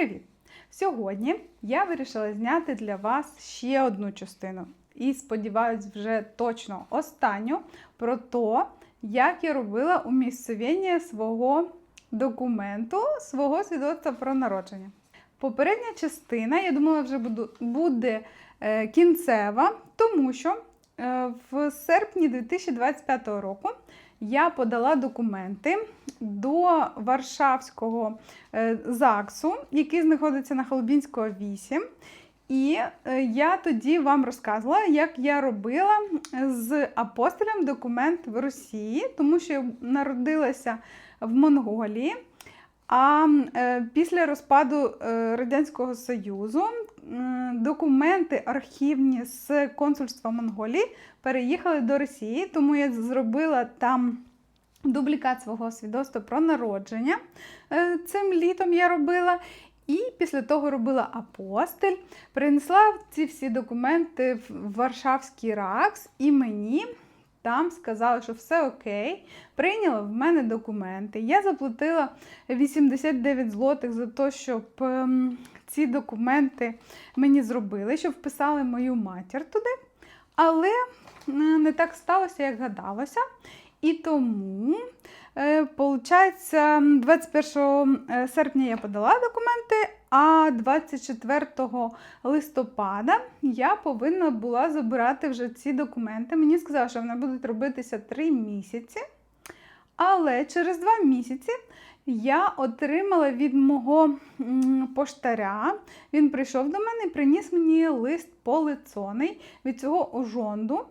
привіт! Сьогодні я вирішила зняти для вас ще одну частину. І сподіваюсь, вже точно останню про те, як я робила умісцевення свого документу, свого свідоцтва про народження. Попередня частина, я думала, вже буде е, кінцева, тому що е, в серпні 2025 року я подала документи до Варшавського е, ЗАГСу, який знаходиться на Холодінського 8. І е, я тоді вам розказувала, як я робила з апостолем документ в Росії, тому що я народилася в Монголії. А е, після розпаду е, Радянського Союзу е, документи архівні з консульства Монголії переїхали до Росії, тому я зробила там дублікат свого свідоцтва про народження. Е, Цим літом я робила. І після того робила апостиль, принесла ці всі документи в Варшавський РАКС, і мені там сказали, що все окей. Прийняли в мене документи. Я заплатила 89 злотих за те, щоб ем, ці документи мені зробили, щоб вписали мою матір туди. Але е, не так сталося, як гадалося. І тому, е, получається, 21 серпня я подала документи, а 24 листопада я повинна була забирати вже ці документи. Мені сказали, що вони будуть робитися 3 місяці. Але через 2 місяці я отримала від мого поштаря. Він прийшов до мене і приніс мені лист полицоний від цього ожонду.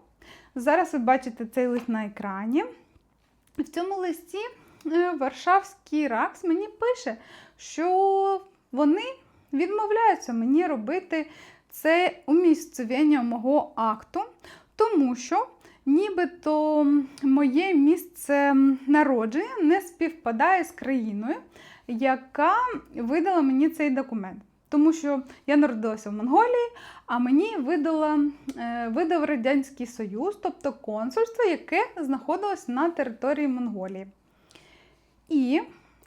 Зараз ви бачите цей лист на екрані. В цьому листі е, Варшавський РАКС мені пише, що вони відмовляються мені робити це умісцевення мого акту, тому що нібито моє місце народження не співпадає з країною, яка видала мені цей документ. Тому що я народилася в Монголії, а мені видала, е, видав Радянський Союз, тобто консульство, яке знаходилось на території Монголії. І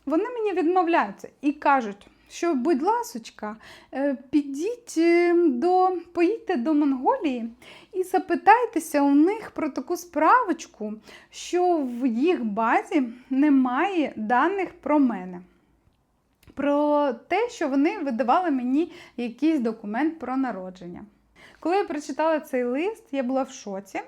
вони мені відмовляються і кажуть, що, будь ласочка, е, підіть е, до, поїдьте до Монголії і запитайтеся у них про таку справочку, що в їх базі немає даних про мене про те, що вони видавали мені якийсь документ про народження. Коли я прочитала цей лист, я була в шоці,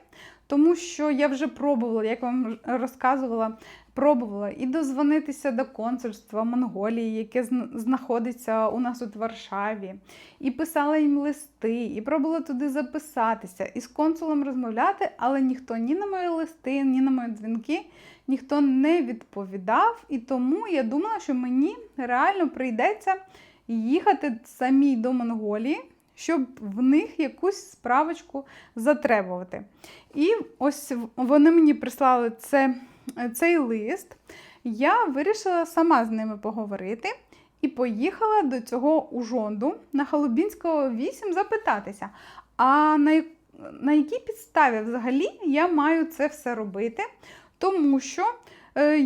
тому що я вже пробувала, як вам розказувала, пробувала і дозвонитися до консульства Монголії, яке знаходиться у нас в Варшаві, і писала їм листи, і пробувала туди записатися, і з консулом розмовляти, але ніхто ні на мої листи, ні на мої дзвінки ніхто не відповідав. І тому я думала, що мені реально прийдеться їхати самій до Монголії, щоб в них якусь справочку затребувати. І ось вони мені прислали це, цей лист. Я вирішила сама з ними поговорити. І поїхала до цього ужонду на Халубінського 8 запитатися, а на на якій підставі взагалі я маю це все робити? Тому що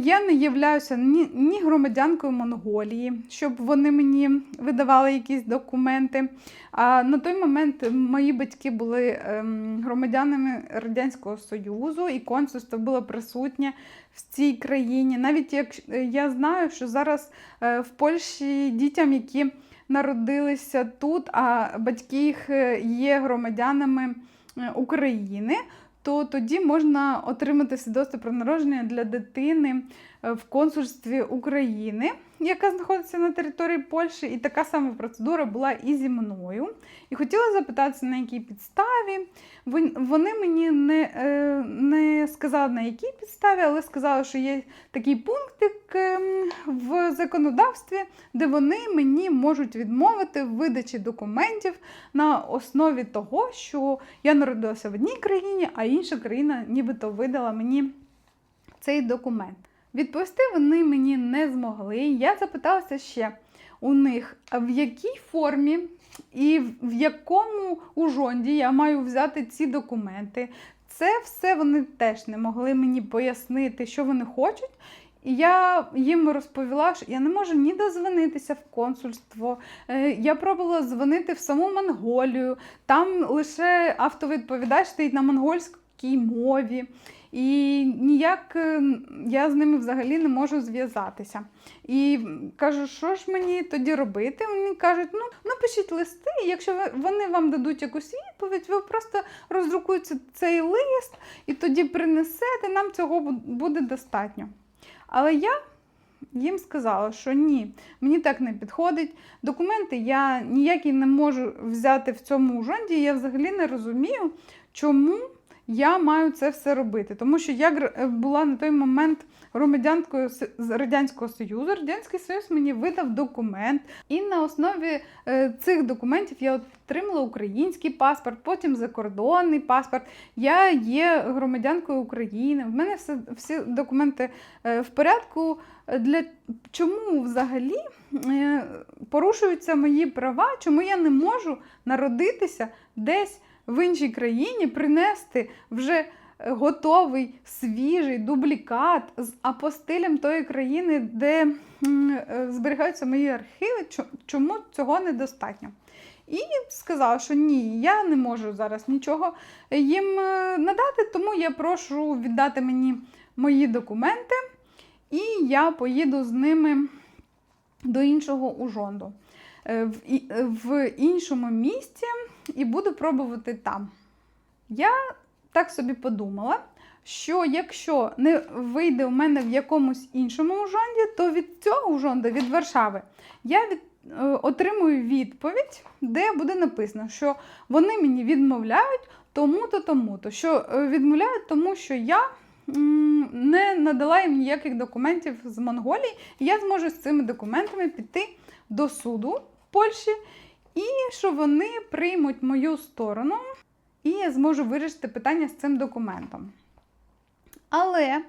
я не являюся ні, ні громадянкою Монголії, щоб вони мені видавали якісь документи. А на той момент мої батьки були ем, громадянами Радянського Союзу, і консульство було присутнє в цій країні. Навіть як е, я знаю, що зараз е, в Польщі дітям, які народилися тут, а батьки їх є громадянами України то тоді можна отримати свідоцтво про народження для дитини в консульстві України, яка знаходиться на території Польщі, і така сама процедура була і зі мною. І хотіла запитатися, на якій підставі. Вони мені не е, не сказали, на якій підставі, але сказали, що є такий пунктик ем, в законодавстві, де вони мені можуть відмовити в видачі документів на основі того, що я народилася в одній країні, а інша країна нібито видала мені цей документ. Відповісти вони мені не змогли. Я запиталася ще у них, в якій формі і в якому ужонді я маю взяти ці документи. Це все вони теж не могли мені пояснити, що вони хочуть. І я їм розповіла, що я не можу ні дозвонитися в консульство. Е, Я пробувала дзвонити в саму Монголію. Там лише автовідповідач стоїть на монгольській мові. І ніяк е, я з ними взагалі не можу зв'язатися. І кажу, що ж мені тоді робити? Вони кажуть, ну напишіть листи, і якщо вони вам дадуть якусь відповідь, ви просто роздрукуєте цей лист і тоді принесете, нам цього буде достатньо. Але я їм сказала, що ні, мені так не підходить. Документи я ніякі не можу взяти в цьому ужонді. Я взагалі не розумію, чому я маю це все робити. Тому що я е, була на той момент громадянкою з Радянського Союзу. Радянський Союз мені видав документ, і на основі е, цих документів я отримала український паспорт, потім закордонний паспорт. Я є громадянкою України. В мене все, всі документи е, в порядку. Для чому взагалі порушуються мої права? Чому я не можу народитися десь в іншій країні, принести вже е, готовий свіжий дублікат з апостилем тої країни, де е, зберігаються мої архіви? Чому цього недостатньо? І сказав, що ні, я не можу зараз нічого їм е, надати, тому я прошу віддати мені мої документи, і я поїду з ними до іншого ужонду в, і- е, в іншому місті і буду пробувати там. Я так собі подумала, що якщо не вийде у мене в якомусь іншому ужонді, то від цього ужонду, від Варшави, я від, е, отримую відповідь, де буде написано, що вони мені відмовляють тому-то, тому-то. Що е, відмовляють, тому що я не надала їм ніяких документів з Монголії, і я зможу з цими документами піти до суду Польщі, і що вони приймуть мою сторону, і я зможу вирішити питання з цим документом. Але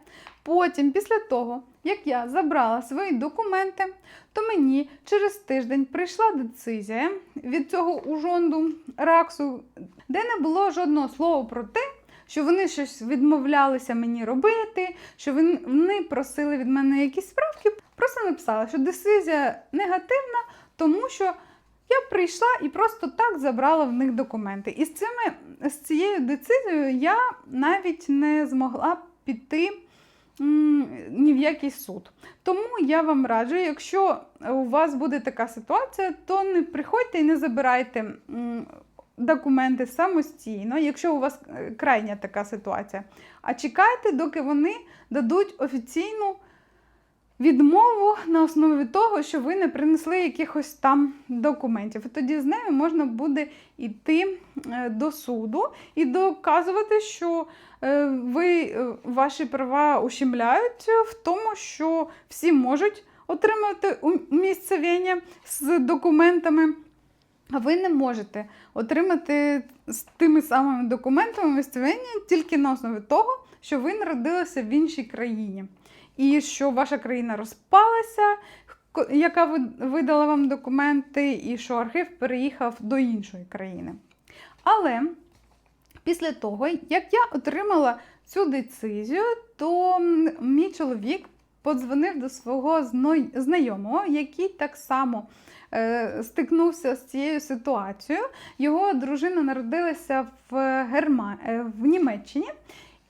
потім, після того, як я забрала свої документи, то мені через тиждень прийшла децизія від цього ужонду Раксу, де не було жодного слова про те, що вони щось відмовлялися мені робити, що вони- просили від мене якісь справки. Просто написала, що децизія негативна, тому що я прийшла і просто так забрала в них документи. І з, цими, з цією децизією я навіть не змогла піти ні в який суд. Тому я вам раджу, якщо у вас буде така ситуація, то не приходьте і не забирайте документи самостійно, якщо у вас е, крайня така ситуація. А чекайте, доки вони дадуть офіційну відмову на основі того, що ви не принесли якихось там документів. Тоді з нею можна буде йти е, до суду і доказувати, що е, ви е, ваші права ущемляють в тому, що всі можуть отримати умісцевення з документами. А ви не можете отримати з тими самими документами місцевення тільки на основі того, що ви народилися в іншій країні. І що ваша країна розпалася, яка видала вам документи, і що архів переїхав до іншої країни. Але після того, як я отримала цю децизію, то мій чоловік подзвонив до свого знайомого, який так само е, стикнувся з цією ситуацією. Його дружина народилася в, Герма... е, в Німеччині,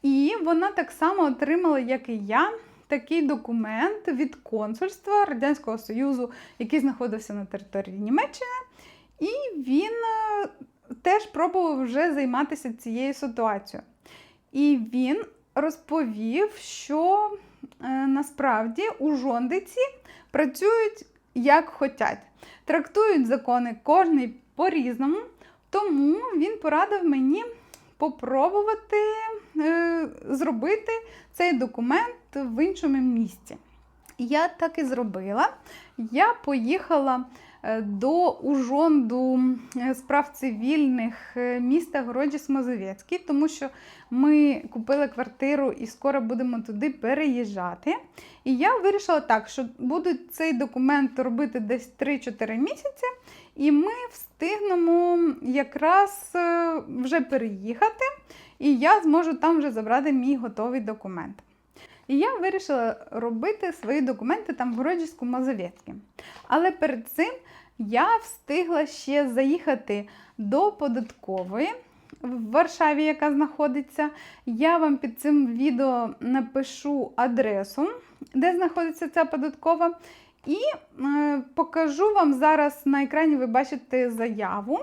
і вона так само отримала, як і я, такий документ від консульства Радянського Союзу, який знаходився на території Німеччини. І він е, теж пробував вже займатися цією ситуацією. І він розповів, що е, насправді ужондиці працюють як хотять, трактують закони кожний по-різному, тому він порадив мені попробувати зробити цей документ в іншому місці. Я так і зробила. Я поїхала е, до Ужонду е, справ цивільних е, міста Городіс Мазовецький, тому що ми купили квартиру і скоро будемо туди переїжджати. І я вирішила так, що буду цей документ робити десь 3-4 місяці, і ми встигнемо якраз е, вже переїхати, і я зможу там вже забрати мій готовий документ. І я вирішила робити свої документи там в Гроджівську Мазовецьке. Але перед цим я встигла ще заїхати до податкової в Варшаві, яка знаходиться. Я вам під цим відео напишу адресу, де знаходиться ця податкова. І е, покажу вам зараз на екрані, ви бачите заяву,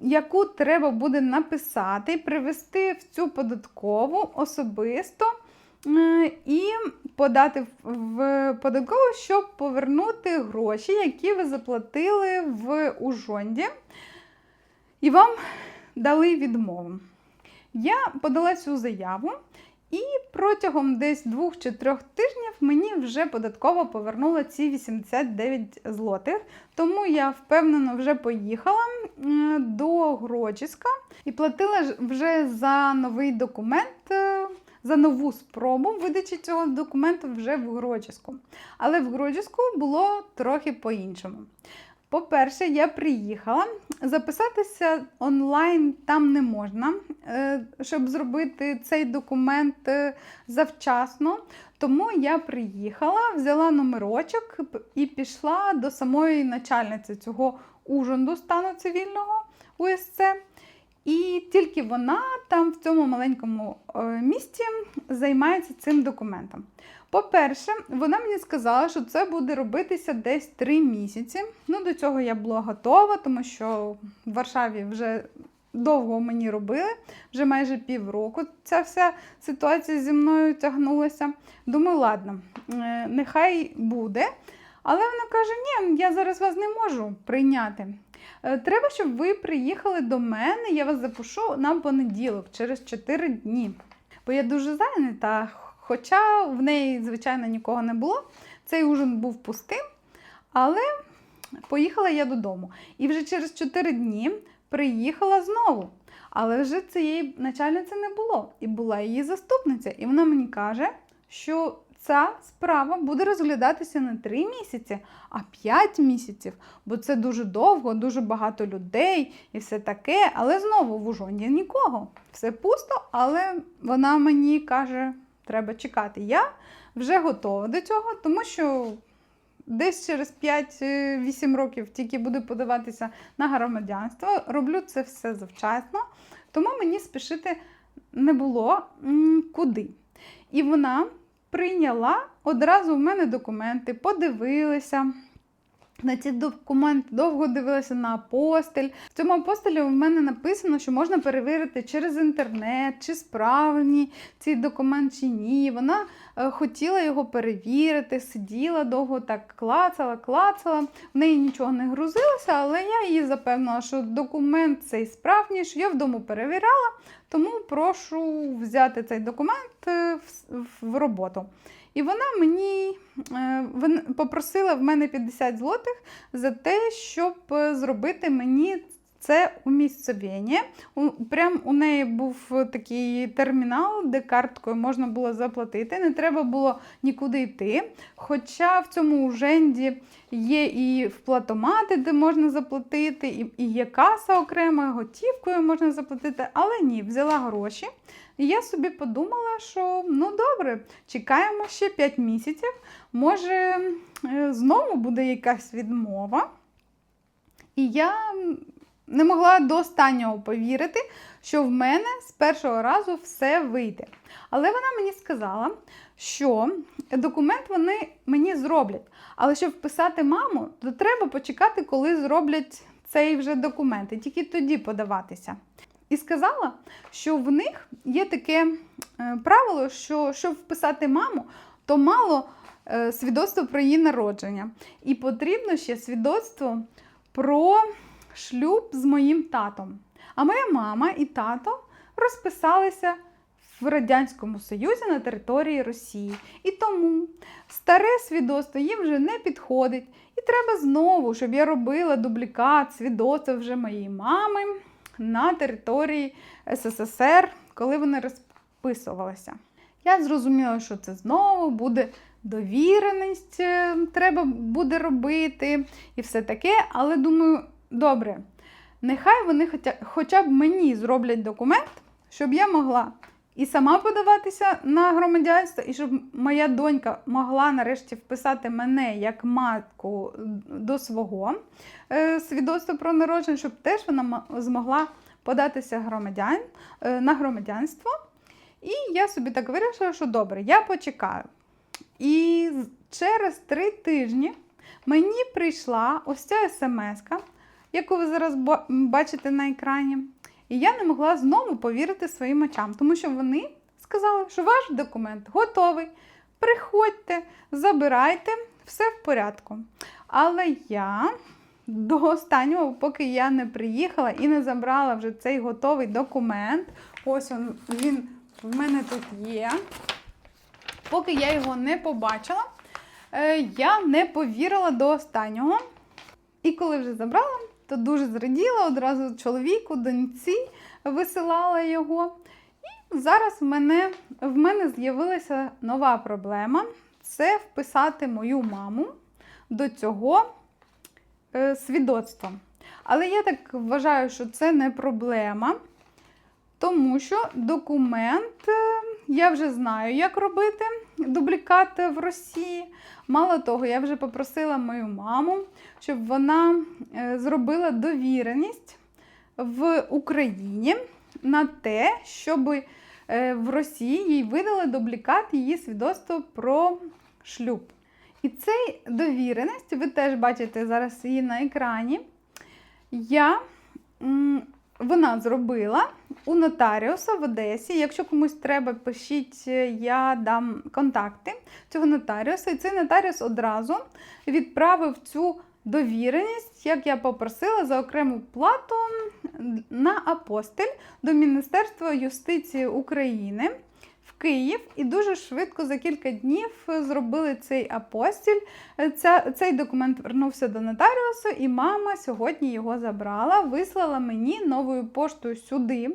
яку треба буде написати, привести в цю податкову особисто е, і подати в- в податкову, щоб повернути гроші, які ви заплатили в Ужонді, і вам дали відмову. Я подала цю заяву. І протягом десь двох чи трьох тижнів мені вже податково повернула ці 89 злотих. Тому я впевнено вже поїхала до Грочиська і платила вже за новий документ, е, за нову спробу видачі цього документу вже в Грочиську. Але в Грочиську було трохи по-іншому. По-перше, я приїхала. Записатися онлайн там не можна, е, щоб зробити цей документ е, завчасно. Тому я приїхала, взяла номерочок і пішла до самої начальниці цього ужонду стану цивільного УСЦ. І тільки вона там в цьому маленькому е, місті займається цим документом. По-перше, вона мені сказала, що це буде робитися десь 3 місяці. Ну, до цього я була готова, тому що в Варшаві вже довго мені робили, вже майже півроку ця вся ситуація зі мною тягнулася. Думаю, ладно, е, нехай буде. Але вона каже: ні, я зараз вас не можу прийняти. Е, Треба, щоб ви приїхали до мене, я вас запишу на понеділок, через 4 дні. Бо я дуже зайнята, хоча в неї, звичайно, нікого не було. Цей ужин був пустим, але поїхала я додому. І вже через 4 дні приїхала знову. Але вже цієї начальниці не було. І була її заступниця. І вона мені каже, що ця справа буде розглядатися не 3 місяці, а 5 місяців. Бо це дуже довго, дуже багато людей і все таке. Але знову в Ужонді нікого. Все пусто, але вона мені каже, треба чекати. Я вже готова до цього, тому що десь через 5-8 років тільки буду подаватися на громадянство. Роблю це все завчасно, тому мені спішити не було куди. І вона прийняла одразу в мене документи, подивилася. На ці документи довго дивилася на апостиль. В цьому апостилі в мене написано, що можна перевірити через інтернет, чи справні цей документ чи ні. Вона е, хотіла його перевірити, сиділа довго так клацала, клацала. В неї нічого не грузилося, але я її запевнила, що документ цей справжній, що я вдома перевіряла, тому прошу взяти цей документ е, в, в роботу. І вона мені е, попросила в мене 50 злотих за те, щоб е, зробити мені це. У- Прям у неї був такий термінал, де карткою можна було заплатити, не треба було нікуди йти. Хоча в цьому уженді є і вплатомати, де можна заплатити, і є каса окрема, готівкою можна заплатити, але ні, взяла гроші. І я собі подумала, що ну добре, чекаємо ще 5 місяців. Може, е, знову буде якась відмова. І я не могла до останнього повірити, що в мене з першого разу все вийде. Але вона мені сказала, що документ вони мені зроблять. Але щоб вписати маму, то треба почекати, коли зроблять цей вже документ, і тільки тоді подаватися. І сказала, що в них є таке е, правило, що щоб вписати маму, то мало е, свідоцтво про її народження. І потрібно ще свідоцтво про шлюб з моїм татом. А моя мама і тато розписалися в Радянському Союзі на території Росії. І тому старе свідоцтво їм вже не підходить. І треба знову, щоб я робила дублікат свідоцтва вже моєї мами на території СССР, коли вони розписувалися. Я зрозуміла, що це знову буде довіреність, е, треба буде робити і все таке. Але думаю, добре, нехай вони хоча, хоча б мені зроблять документ, щоб я могла і сама подаватися на громадянство, і щоб моя донька могла нарешті вписати мене як матку до свого е, свідоцтва про народження, щоб теж вона змогла податися громадян, е, на громадянство. І я собі так вирішила, що добре, я почекаю. І через три тижні мені прийшла ось ця смс-ка, яку ви зараз бачите на екрані. І я не могла знову повірити своїм очам, тому що вони сказали, що ваш документ готовий. Приходьте, забирайте, все в порядку. Але я до останнього, поки я не приїхала і не забрала вже цей готовий документ, ось він, він в мене тут є. Поки я його не побачила, е, я не повірила до останнього. І коли вже забрала, то дуже зраділа одразу чоловіку, доньці висилала його. І зараз в мене, в мене з'явилася нова проблема це вписати мою маму до цього е, свідоцтва. Але я так вважаю, що це не проблема, тому що документ е, я вже знаю, як робити дублікат в Росії. Мало того, я вже попросила мою маму, щоб вона е, зробила довіреність в Україні на те, щоб е, в Росії їй видали дублікат її свідоцтва про шлюб. І цей довіреність, ви теж бачите зараз її на екрані. Я, вона зробила у нотаріуса в Одесі. Якщо комусь треба, пишіть, е, я дам контакти цього нотаріуса. І цей нотаріус одразу відправив цю довіреність, як я попросила, за окрему плату на апостиль до Міністерства юстиції України в Київ. І дуже швидко за кілька днів зробили цей апостіль. Ця, цей документ вернувся до нотаріусу, і мама сьогодні його забрала, вислала мені новою поштою сюди,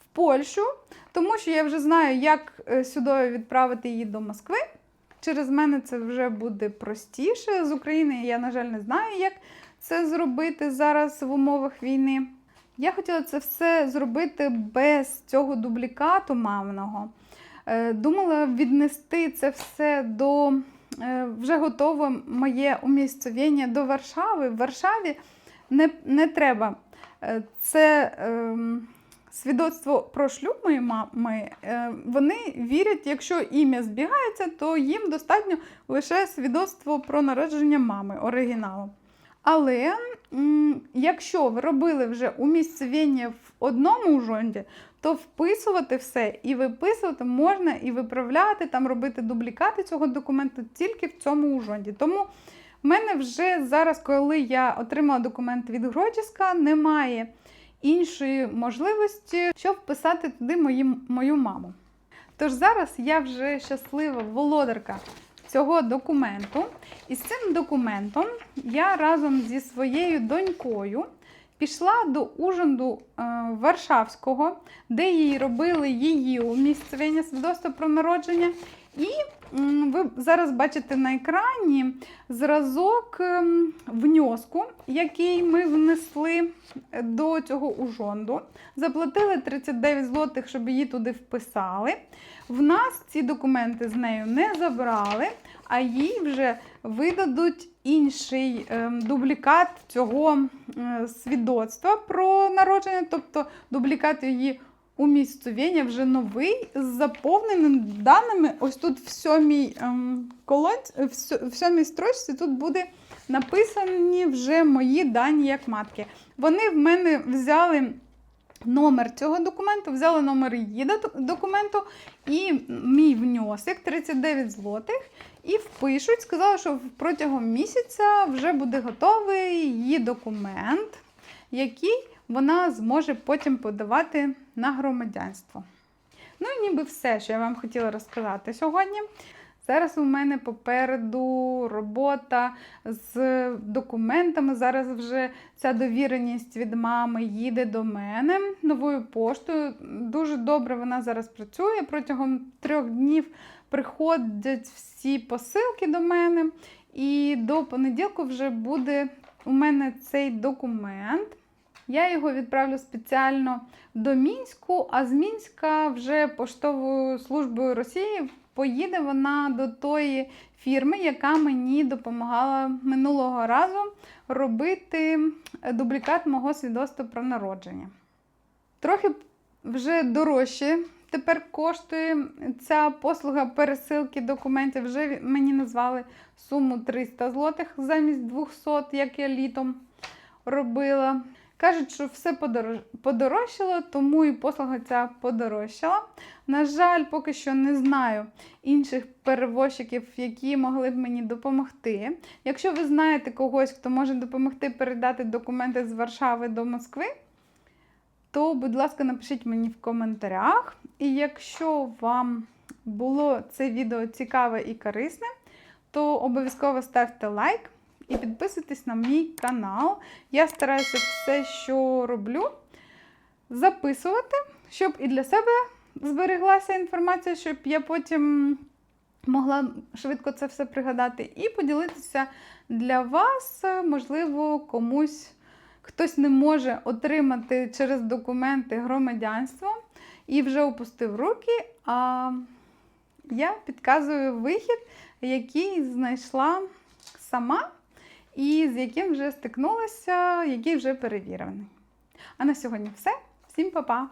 в Польщу, тому що я вже знаю, як е, сюди відправити її до Москви. Через мене це вже буде простіше. З України я, на жаль, не знаю, як це зробити зараз в умовах війни. Я хотіла це все зробити без цього дублікату мамного. Е, Думала віднести це все до е, вже готове моє умісцевіння до Варшави. В Варшаві не, не треба. Е, Це ем, свідоцтво про шлюб моєї мами. е, Вони вірять, якщо ім'я збігається, то їм достатньо лише свідоцтво про народження мами оригіналу. Але якщо ви робили вже умісцевіння в одному ужонді, то вписувати все і виписувати можна, і виправляти, там робити дублікати цього документу тільки в цьому ужонді. Тому в мене вже зараз, коли я отримала документ від Гродіска, немає іншої можливості, щоб вписати туди мої, мою маму. Тож зараз я вже щаслива володарка цього документу. І з цим документом я разом зі своєю донькою пішла до Ужинду е, Варшавського, де їй робили її умісцевення свідоцтва про народження. І ви зараз бачите на екрані зразок ем, внеску, який ми внесли до цього ужонду. Заплатили 39 злотих, щоб її туди вписали. В нас ці документи з нею не забрали, а їй вже видадуть інший ем, дублікат цього свідоцтва про народження, тобто дублікат її умісцевення вже новий з заповненими даними. Ось тут в сьомій ем, колонці, в сьомій строчці тут буде написані вже мої дані як матки. Вони в мене взяли номер цього документу, взяли номер її документу і мій внесок 39 злотих. І впишуть, сказали, що протягом місяця вже буде готовий її документ, який вона зможе потім подавати на громадянство. Ну і ніби все, що я вам хотіла розказати сьогодні. Зараз у мене попереду робота з документами. Зараз вже ця довіреність від мами їде до мене новою поштою. Дуже добре вона зараз працює. Протягом трьох днів приходять всі посилки до мене. І до понеділку вже буде у мене цей документ. Я його відправлю спеціально до Мінську, а з Мінська вже поштовою службою Росії поїде вона до тої фірми, яка мені допомагала минулого разу робити дублікат мого свідоцтва про народження. Трохи вже дорожче тепер коштує ця послуга пересилки документів. Вже мені назвали суму 300 злотих замість 200, як я літом робила. Кажуть, що все подорож... подорожчало, тому і послуга ця подорожчала. На жаль, поки що не знаю інших перевозчиків, які могли б мені допомогти. Якщо ви знаєте когось, хто може допомогти передати документи з Варшави до Москви, то, будь ласка, напишіть мені в коментарях. І якщо вам було це відео цікаве і корисне, то обов'язково ставте лайк і підписуйтесь на мій канал. Я стараюся все, що роблю, записувати, щоб і для себе збереглася інформація, щоб я потім могла швидко це все пригадати, і поділитися для вас, можливо, комусь. Хтось не може отримати через документи громадянство і вже опустив руки, а я підказую вихід, який знайшла сама і з яким вже стикнулася, який вже перевірений. А на сьогодні все. Всім па-па!